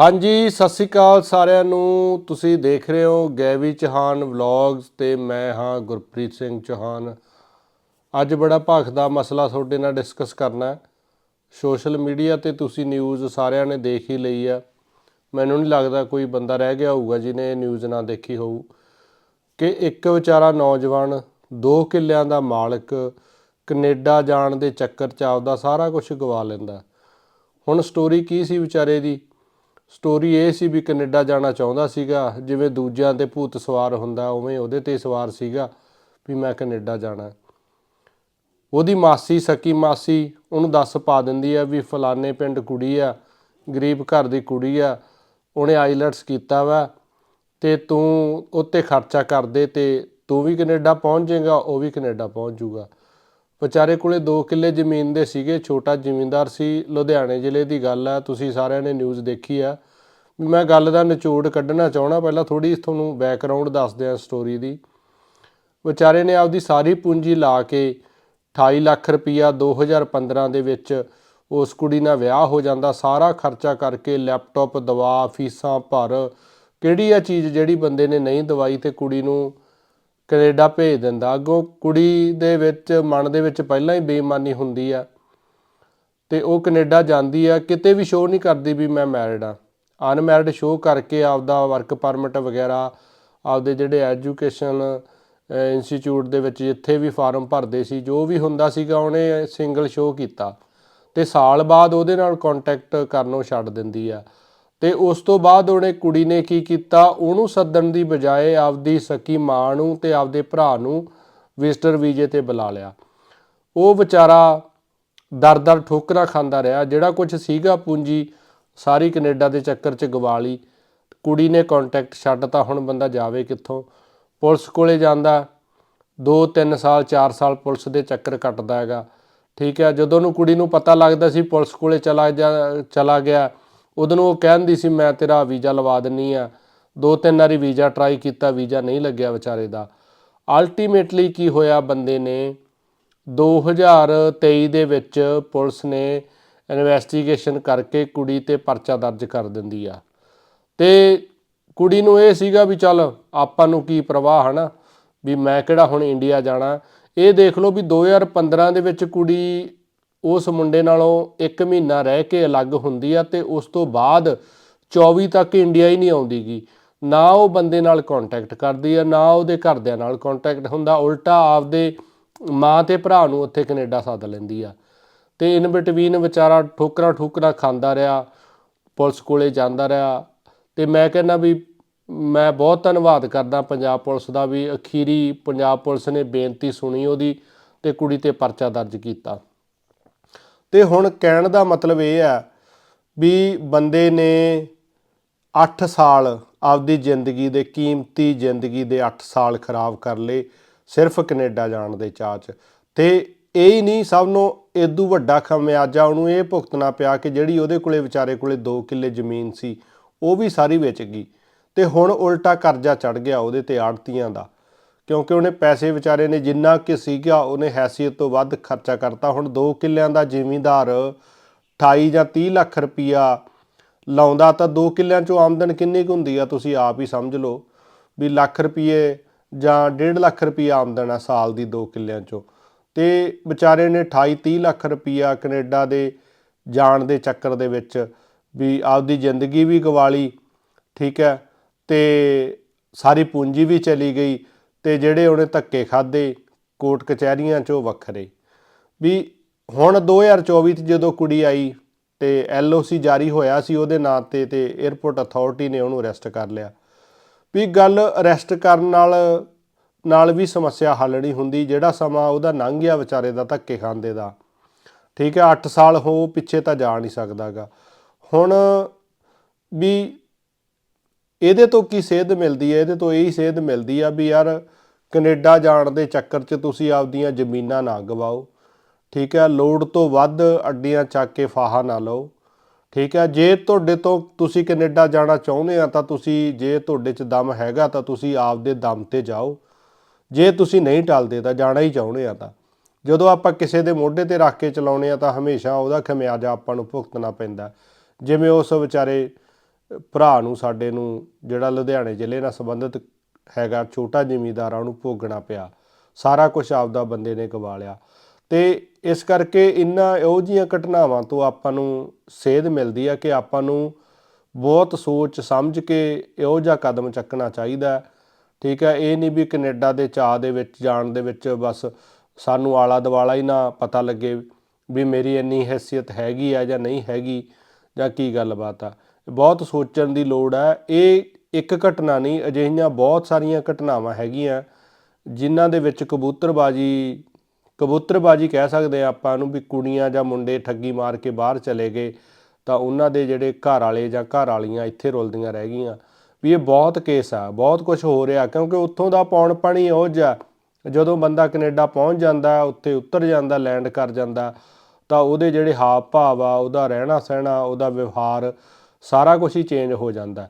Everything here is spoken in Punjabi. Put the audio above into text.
ਹਾਂਜੀ, ਸਤਿ ਸ੍ਰੀ ਅਕਾਲ ਸਾਰਿਆਂ ਨੂੰ। ਤੁਸੀਂ ਦੇਖ ਰਹੇ ਹੋ ਗੈਵੀ ਚੌਹਾਨ ਵਲੌਗਸ ਤੇ ਮੈਂ ਹਾਂ ਗੁਰਪ੍ਰੀਤ ਸਿੰਘ ਚੌਹਾਨ। ਅੱਜ ਬੜਾ ਭਖ ਦਾ ਮਸਲਾ ਤੁਹਾਡੇ ਨਾਲ ਡਿਸਕਸ ਕਰਨਾ ਹੈ। ਸੋਸ਼ਲ ਮੀਡੀਆ ਤੇ ਤੁਸੀਂ ਨਿਊਜ਼ ਸਾਰਿਆਂ ਨੇ ਦੇਖ ਹੀ ਲਈ ਆ। ਮੈਨੂੰ ਨਹੀਂ ਲੱਗਦਾ ਕੋਈ ਬੰਦਾ ਰਹਿ ਗਿਆ ਹੋਊਗਾ ਜਿਹਨੇ ਨਿਊਜ਼ ਨਾ ਦੇਖੀ ਹੋਊ। ਕਿ ਇੱਕ ਵਿਚਾਰਾ ਨੌਜਵਾਨ, ਦੋ ਕਿੱਲਿਆਂ ਦਾ ਮਾਲਕ, ਕੈਨੇਡਾ ਜਾਣ ਦੇ ਚੱਕਰ 'ਚ ਆਪਦਾ ਸਾਰਾ ਕੁਝ ਗਵਾ ਲੈਂਦਾ। ਹੁਣ ਸਟੋਰੀ ਕੀ ਸੀ ਵਿਚਾਰੇ ਦੀ? ਸਟੋਰੀ ਇਹ ਸੀ ਵੀ ਕੈਨੇਡਾ ਜਾਣਾ ਚਾਹੁੰਦਾ ਸੀਗਾ, ਜਿਵੇਂ ਦੂਜਿਆਂ ਤੇ ਭੂਤ ਸਵਾਰ ਹੁੰਦਾ, ਉਵੇਂ ਉਹਦੇ ਤੇ ਸਵਾਰ ਸੀਗਾ ਵੀ ਮੈਂ ਕੈਨੇਡਾ ਜਾਣਾ। ਉਹਦੀ ਮਾਸੀ ਸਕੀ ਮਾਸੀ, ਉਹਨੂੰ ਦੱਸ ਪਾ ਦਿੰਦੀ ਆ ਵੀ ਫਲਾਣੇ ਪਿੰਡ ਕੁੜੀ ਆ, ਗਰੀਬ ਘਰ ਦੀ ਕੁੜੀ ਆ, ਉਹਨੇ ਆਈਲਟਸ ਕੀਤਾ ਵਾ, ਤੇ ਤੂੰ ਉੱਤੇ ਖਰਚਾ ਕਰਦੇ ਤੇ ਤੂੰ ਵੀ ਕੈਨੇਡਾ ਪਹੁੰਚ ਜਾਏਗਾ, ਉਹ ਵੀ ਕੈਨੇਡਾ ਪਹੁੰਚ ਜਾਊਗਾ। ਵਿਚਾਰੇ ਕੋਲੇ 2 ਕਿੱਲੇ ਜ਼ਮੀਨ ਦੇ ਸੀਗੇ, ਛੋਟਾ ਜ਼ਿਮੀਂਦਾਰ ਸੀ, ਲੁਧਿਆਣੇ ਜ਼ਿਲ੍ਹੇ ਦੀ ਗੱਲ ਆ, ਤੁਸੀਂ ਸਾਰਿਆਂ ਨੇ ਨਿਊਜ਼ ਦੇਖੀ ਆ। ਵੀ ਮੈਂ ਗੱਲ ਦਾ ਨਿਚੋੜ ਕੱਢਣਾ ਚਾਹਣਾ ਪਹਿਲਾਂ ਥੋੜੀ ਤੁਹਾਨੂੰ ਬੈਕਗ੍ਰਾਉਂਡ ਦੱਸ ਦਿਆਂ ਸਟੋਰੀ ਦੀ। ਵਿਚਾਰੇ ਨੇ ਆਪਦੀ ਸਾਰੀ ਪੂੰਜੀ ਲਾ ਕੇ 28 ਲੱਖ ਰੁਪਈਆ 2015 ਦੇ ਵਿੱਚ ਉਸ ਕੁੜੀ ਨਾਲ ਵਿਆਹ ਹੋ ਜਾਂਦਾ, ਸਾਰਾ ਖਰਚਾ ਕਰਕੇ ਲੈਪਟਾਪ ਦਵਾ, ਫੀਸਾਂ ਭਰ, ਕਿਹੜੀ ਆ ਚੀਜ਼ ਜਿਹੜੀ ਬੰਦੇ ਨੇ ਨਹੀਂ ਦਵਾਈ ਤੇ ਕੁੜੀ ਨੂੰ ਕੈਨੇਡਾ ਭੇਜ ਦਿੰਦਾ। ਅੱਗੋਂ ਕੁੜੀ ਦੇ ਵਿੱਚ, ਮਨ ਦੇ ਵਿੱਚ ਪਹਿਲਾਂ ਹੀ ਬੇਈਮਾਨੀ ਹੁੰਦੀ ਆ ਤੇ ਉਹ ਕੈਨੇਡਾ ਜਾਂਦੀ ਆ। ਕਿਤੇ ਵੀ ਸ਼ੋਅ ਨਹੀਂ ਕਰਦੀ ਵੀ ਮੈਂ ਮੈਰਿਡ ਆ। ਅਨਮੈਰਿਡ ਸ਼ੋਅ ਕਰਕੇ ਆਪਦਾ ਵਰਕ ਪਰਮਿਟ ਵਗੈਰਾ, ਆਪਦੇ ਜਿਹੜੇ ਐਜੂਕੇਸ਼ਨ ਇੰਸਟੀਚਿਊਟ ਦੇ ਵਿੱਚ ਜਿੱਥੇ ਵੀ ਫਾਰਮ ਭਰਦੇ ਸੀ, ਜੋ ਵੀ ਹੁੰਦਾ ਸੀਗਾ, ਉਹਨੇ ਸਿੰਗਲ ਸ਼ੋਅ ਕੀਤਾ। ਤੇ ਸਾਲ ਬਾਅਦ ਉਹਦੇ ਨਾਲ ਕੰਟੈਕਟ ਕਰਨੋਂ ਛੱਡ ਦਿੰਦੀ ਆ। ਤੇ ਉਸ ਤੋਂ ਬਾਅਦ ਉਹਨੇ ਕੁੜੀ ਨੇ ਕੀ ਕੀਤਾ? ਉਹਨੂੰ ਸੱਦਣ ਦੀ ਬਜਾਏ ਆਪਦੀ ਸਕੀ ਮਾਂ ਨੂੰ ਤੇ ਆਪਦੇ ਭਰਾ ਨੂੰ ਵਿਜ਼ਟਰ ਵੀਜ਼ੇ ਤੇ ਬੁਲਾ ਲਿਆ। ਉਹ ਵਿਚਾਰਾ ਦਰ-ਦਰ ਠੋਕਰਾਂ ਖਾਂਦਾ ਰਿਹਾ। ਜਿਹੜਾ ਕੁਝ ਸੀਗਾ ਪੂੰਜੀ, ਸਾਰੀ ਕੈਨੇਡਾ ਦੇ ਚੱਕਰ 'ਚ ਗਵਾ ਲਈ ਕੁੜੀ ਨੇ ਕੰਟੈਕਟ ਛੱਡਤਾ ਹੁਣ ਬੰਦਾ ਜਾਵੇ ਕਿੱਥੋਂ? ਪੁਲਿਸ ਕੋਲੇ ਜਾਂਦਾ। 2-3 ਸਾਲ 4 ਸਾਲ ਪੁਲਿਸ ਦੇ ਚੱਕਰ ਕੱਟਦਾ ਹੈਗਾ। ਠੀਕ ਹੈ, ਜਦੋਂ ਨੂੰ ਕੁੜੀ ਨੂੰ ਪਤਾ ਲੱਗਦਾ ਸੀ ਪੁਲਿਸ ਕੋਲੇ ਚਲਾ ਜਾ, ਚਲਾ ਗਿਆ ਉਦੋਂ ਨੂੰ ਉਹ ਕਹਿੰਦੀ ਸੀ, ਮੈਂ ਤੇਰਾ ਵੀਜ਼ਾ ਲਵਾ ਦਿੰਨੀ ਆ। ਦੋ ਤਿੰਨ ਵਾਰੀ ਵੀਜ਼ਾ ਟਰਾਈ ਕੀਤਾ, ਵੀਜ਼ਾ ਨਹੀਂ ਲੱਗਿਆ ਵਿਚਾਰੇ ਦਾ। ਅਲਟੀਮੇਟਲੀ ਕੀ ਹੋਇਆ ਬੰਦੇ ਨੇ? 2023 ਦੇ ਵਿੱਚ ਪੁਲਿਸ ਨੇ ਇਨਵੈਸਟੀਗੇਸ਼ਨ ਕਰਕੇ ਕੁੜੀ ਤੇ ਪਰਚਾ ਦਰਜ ਕਰ ਦਿੰਦੀ ਆ। ਤੇ ਕੁੜੀ ਨੂੰ ਇਹ ਸੀਗਾ ਵੀ ਚੱਲ ਆਪਾਂ ਨੂੰ ਕੀ ਪ੍ਰਵਾਹ, ਹਨਾ? ਵੀ ਮੈਂ ਕਿਹੜਾ ਹੁਣ ਇੰਡੀਆ ਜਾਣਾ? ਇਹ ਦੇਖ ਲਓ ਵੀ 2015 ਦੇ ਵਿੱਚ ਕੁੜੀ ਉਸ ਮੁੰਡੇ ਨਾਲੋਂ 1 ਮਹੀਨਾ ਰਹਿ ਕੇ ਅਲੱਗ ਹੁੰਦੀ ਆ ਤੇ ਉਸ ਤੋਂ ਬਾਅਦ 24 ਤੱਕ ਇੰਡੀਆ ਹੀ ਨਹੀਂ ਆਉਂਦੀਗੀ। ਨਾ ਉਹ ਬੰਦੇ ਨਾਲ ਕੰਟੈਕਟ ਕਰਦੀ ਆ, ਨਾ ਉਹਦੇ ਘਰਦਿਆਂ ਨਾਲ ਕੰਟੈਕਟ ਹੁੰਦਾ। ਉਲਟਾ ਆਪਦੇ ਮਾਂ ਤੇ ਭਰਾ ਨੂੰ ਉੱਥੇ ਕੈਨੇਡਾ ਸੱਦ ਲੈਂਦੀ ਆ। ਤੇ ਇਨ ਬਿਟਵੀਨ ਵਿਚਾਰਾ ਠੋਕਰਾਂ ਠੋਕਰਾਂ ਖਾਂਦਾ ਰਿਹਾ, ਪੁਲਿਸ ਕੋਲੇ ਜਾਂਦਾ ਰਿਹਾ। ਤੇ ਮੈਂ ਕਹਿੰਦਾ ਵੀ ਮੈਂ ਬਹੁਤ ਧੰਨਵਾਦ ਕਰਦਾ ਪੰਜਾਬ ਪੁਲਿਸ ਦਾ ਵੀ ਅਖੀਰੀ ਪੰਜਾਬ ਪੁਲਿਸ ਨੇ ਬੇਨਤੀ ਸੁਣੀ ਉਹਦੀ ਤੇ ਕੁੜੀ ਤੇ ਪਰਚਾ ਦਰਜ ਕੀਤਾ। ਤੇ ਹੁਣ ਕਹਿਣ ਦਾ ਮਤਲਬ ਇਹ ਹੈ ਵੀ ਬੰਦੇ ਨੇ 8 ਸਾਲ ਆਪਦੀ ਜ਼ਿੰਦਗੀ ਦੇ, ਕੀਮਤੀ ਜ਼ਿੰਦਗੀ ਦੇ 8 ਸਾਲ ਖਰਾਬ ਕਰ ਲਏ ਸਿਰਫ ਕੈਨੇਡਾ ਜਾਣ ਦੇ ਚਾਅ 'ਚ। ਤੇ ਇਹ ਹੀ ਨਹੀਂ ਸਭ ਨੂੰ ਇਦੋਂ ਵੱਡਾ ਖਮਿਆਜਾ ਉਹਨੂੰ ਇਹ ਭੁਗਤਣਾ ਪਿਆ ਕਿ ਜਿਹੜੀ ਉਹਦੇ ਕੋਲੇ ਵਿਚਾਰੇ ਕੋਲੇ 2 ਕਿੱਲੇ ਜ਼ਮੀਨ ਸੀ, ਉਹ ਵੀ ਸਾਰੀ ਵੇਚ ਗਈ। ਤੇ ਹੁਣ ਉਲਟਾ ਕਰਜ਼ਾ ਚੜ ਗਿਆ ਉਹਦੇ ਤੇ ਆੜਤੀਆਂ ਦਾ। ਕਿਉਂਕਿ ਉਹਨੇ ਪੈਸੇ ਵਿਚਾਰੇ ਨੇ ਜਿੰਨਾ ਕਿ ਸੀਗਾ, ਉਹਨੇ ਹੈਸੀਅਤ ਤੋਂ ਵੱਧ ਖਰਚਾ ਕਰਤਾ। ਹੁਣ 2 ਕਿੱਲਿਆਂ ਦਾ ਜ਼ਿਮੀਂਦਾਰ 28 ਜਾਂ 30 ਲੱਖ ਰੁਪਈਆ ਲਾਉਂਦਾ ਤਾਂ 2 ਕਿੱਲਿਆਂ ਚੋਂ ਆਮਦਨ ਕਿੰਨੀ ਕੁ ਹੁੰਦੀ ਆ, ਤੁਸੀਂ ਆਪ ਹੀ ਸਮਝ ਲਓ ਵੀ ਲੱਖ ਰੁਪਏ ਜਾਂ 1.5 ਲੱਖ ਰੁਪਈਆ ਆਮਦਨ ਆ ਸਾਲ ਦੀ 2 ਕਿੱਲਿਆਂ ਚੋਂ। ਤੇ ਵਿਚਾਰੇ ਨੇ 28 30 ਲੱਖ ਰੁਪਈਆ ਕੈਨੇਡਾ ਦੇ ਜਾਣ ਦੇ ਚੱਕਰ ਦੇ ਵਿੱਚ ਵੀ ਆਪਦੀ ਜ਼ਿੰਦਗੀ ਵੀ ਗਵਾ ਲਈ ਠੀਕ ਹੈ, ਤੇ ਸਾਰੀ ਪੂੰਜੀ ਵੀ ਚਲੀ ਗਈ। ਤੇ ਜਿਹੜੇ ਉਹਨੇ ਧੱਕੇ ਖਾਦੇ ਕੋਰਟ ਕਚਹਿਰੀਆਂ 'ਚੋਂ ਵੱਖਰੇ। ਵੀ ਹੁਣ 2024 ਚ ਜਦੋਂ ਕੁੜੀ ਆਈ ਤੇ ਐਲਓਸੀ ਜਾਰੀ ਹੋਇਆ ਸੀ ਉਹਦੇ ਨਾਂ ਤੇ ਤੇ 에어ਪੋਰਟ ਅਥਾਰਟੀ ਨੇ ਉਹਨੂੰ ਅਰੈਸਟ ਕਰ ਲਿਆ। ਵੀ ਗੱਲ ਅਰੈਸਟ ਕਰਨ ਨਾਲ ਨਾਲ ਵੀ ਸਮੱਸਿਆ ਹੱਲ ਨਹੀਂ ਹੁੰਦੀ, ਜਿਹੜਾ ਸਮਾਂ ਉਹਦਾ ਲੰਘ ਗਿਆ ਵਿਚਾਰੇ ਦਾ ਧੱਕੇ ਖਾਂਦੇ ਦਾ। ਠੀਕ ਹੈ 8 ਸਾਲ ਹੋ ਪਿੱਛੇ ਤਾਂ ਜਾ ਨਹੀਂ ਸਕਦਾਗਾ। ਹੁਣ ਵੀ ਇਹਦੇ ਤੋਂ ਕੀ ਸੇਧ ਮਿਲਦੀ ਹੈ? ਇਹਦੇ ਤੋਂ ਇਹੀ ਸੇਧ ਮਿਲਦੀ ਆ ਵੀ ਯਾਰ ਕੈਨੇਡਾ ਜਾਣ ਦੇ ਚੱਕਰ 'ਚ ਤੁਸੀਂ ਆਪਦੀਆਂ ਜ਼ਮੀਨਾਂ ਨਾ ਗਵਾਓ। ਠੀਕ ਹੈ, ਲੋੜ ਤੋਂ ਵੱਧ ਅੱਡੀਆਂ ਚੱਕ ਕੇ ਫਾਹਾ ਨਾ ਲਓ। ਠੀਕ ਹੈ, ਜੇ ਤੁਹਾਡੇ ਤੋਂ ਤੁਸੀਂ ਕੈਨੇਡਾ ਜਾਣਾ ਚਾਹੁੰਦੇ ਆ ਤਾਂ ਤੁਸੀਂ, ਜੇ ਤੁਹਾਡੇ 'ਚ ਦਮ ਹੈਗਾ ਤਾਂ ਤੁਸੀਂ ਆਪਦੇ ਦਮ ਤੇ ਜਾਓ। ਜੇ ਤੁਸੀਂ ਨਹੀਂ ਟਲਦੇ ਤਾਂ ਜਾਣਾ ਹੀ ਚਾਹੁੰਦੇ ਆ ਤਾਂ। ਜਦੋਂ ਆਪਾਂ ਕਿਸੇ ਦੇ ਮੋਢੇ ਤੇ ਰੱਖ ਕੇ ਚਲਾਉਣੇ ਆ ਤਾਂ ਹਮੇਸ਼ਾ ਉਹਦਾ ਖਮਿਆਜਾ ਆਪਾਂ ਨੂੰ ਭੁਗਤਣਾ ਪੈਂਦਾ। ਜਿਵੇਂ ਉਸ ਵਿਚਾਰੇ ਭਰਾ ਨੂੰ, ਸਾਡੇ ਨੂੰ, ਜਿਹੜਾ ਲੁਧਿਆਣੇ ਜ਼ਿਲ੍ਹੇ ਨਾਲ ਸੰਬੰਧਿਤ ਹੈਗਾ, ਛੋਟਾ ਜ਼ਿਮੀਂਦਾਰ ਆ ਉਹਨੂੰ ਭੋਗਣਾ ਪਿਆ। ਸਾਰਾ ਕੁਝ ਆਪਦਾ ਬੰਦੇ ਨੇ ਗਵਾ ਲਿਆ। ਤੇ ਇਸ ਕਰਕੇ ਇਨ੍ਹਾਂ ਇਹੋ ਜਿਹੀਆਂ ਘਟਨਾਵਾਂ ਤੋਂ ਆਪਾਂ ਨੂੰ ਸੇਧ ਮਿਲਦੀ ਆ ਕਿ ਆਪਾਂ ਨੂੰ ਬਹੁਤ ਸੋਚ ਸਮਝ ਕੇ ਇਹੋ ਜਿਹਾ ਕਦਮ ਚੱਕਣਾ ਚਾਹੀਦਾ ਠੀਕ ਹੈ, ਇਹ ਨਹੀਂ ਵੀ ਕੈਨੇਡਾ ਦੇ ਚਾਹ ਦੇ ਵਿੱਚ, ਜਾਣ ਦੇ ਵਿੱਚ ਬਸ ਸਾਨੂੰ ਆਲਾ ਦਵਾਲਾ ਹੀ ਨਾ ਪਤਾ ਲੱਗੇ ਵੀ ਮੇਰੀ ਇੰਨੀ ਹੈਸੀਅਤ ਹੈਗੀ ਆ ਜਾਂ ਨਹੀਂ ਹੈਗੀ ਜਾਂ ਕੀ ਗੱਲਬਾਤ ਆ। ਬਹੁਤ ਸੋਚਣ ਦੀ ਲੋੜ ਹੈ। ਇਹ ਇੱਕ ਘਟਨਾ ਨਹੀਂ, ਅਜਿਹੀਆਂ ਬਹੁਤ ਸਾਰੀਆਂ ਘਟਨਾਵਾਂ ਹੈਗੀਆਂ, ਜਿਨ੍ਹਾਂ ਦੇ ਵਿੱਚ ਕਬੂਤਰਬਾਜੀ ਕਬੂਤਰਬਾਜੀ ਕਹਿ ਸਕਦੇ ਆ ਆਪਾਂ ਨੂੰ ਵੀ ਕੁੜੀਆਂ ਜਾਂ ਮੁੰਡੇ ਠੱਗੀ ਮਾਰ ਕੇ ਬਾਹਰ ਚਲੇ ਗਏ ਤਾਂ ਉਹਨਾਂ ਦੇ ਜਿਹੜੇ ਘਰ ਵਾਲੇ ਜਾਂ ਘਰ ਵਾਲੀਆਂ ਇੱਥੇ ਰੁਲਦੀਆਂ ਰਹਿ ਗਈਆਂ। ਵੀ ਇਹ ਬਹੁਤ ਕੇਸ ਆ, ਬਹੁਤ ਕੁਝ ਹੋ ਰਿਹਾ, ਕਿਉਂਕਿ ਉੱਥੋਂ ਦਾ ਪੌਣ ਪਾਣੀ ਉਹ ਜਿਹਾ, ਜਦੋਂ ਬੰਦਾ ਕੈਨੇਡਾ ਪਹੁੰਚ ਜਾਂਦਾ, ਉੱਥੇ ਉਤਰ ਜਾਂਦਾ, ਲੈਂਡ ਕਰ ਜਾਂਦਾ, ਤਾਂ ਉਹਦੇ ਜਿਹੜੇ ਹਾਵ ਭਾਵ ਆ, ਉਹਦਾ ਰਹਿਣਾ ਸਹਿਣਾ ਉਹਦਾ ਵਿਵਹਾਰ ਸਾਰਾ ਕੁਝ ਹੀ ਚੇਂਜ ਹੋ ਜਾਂਦਾ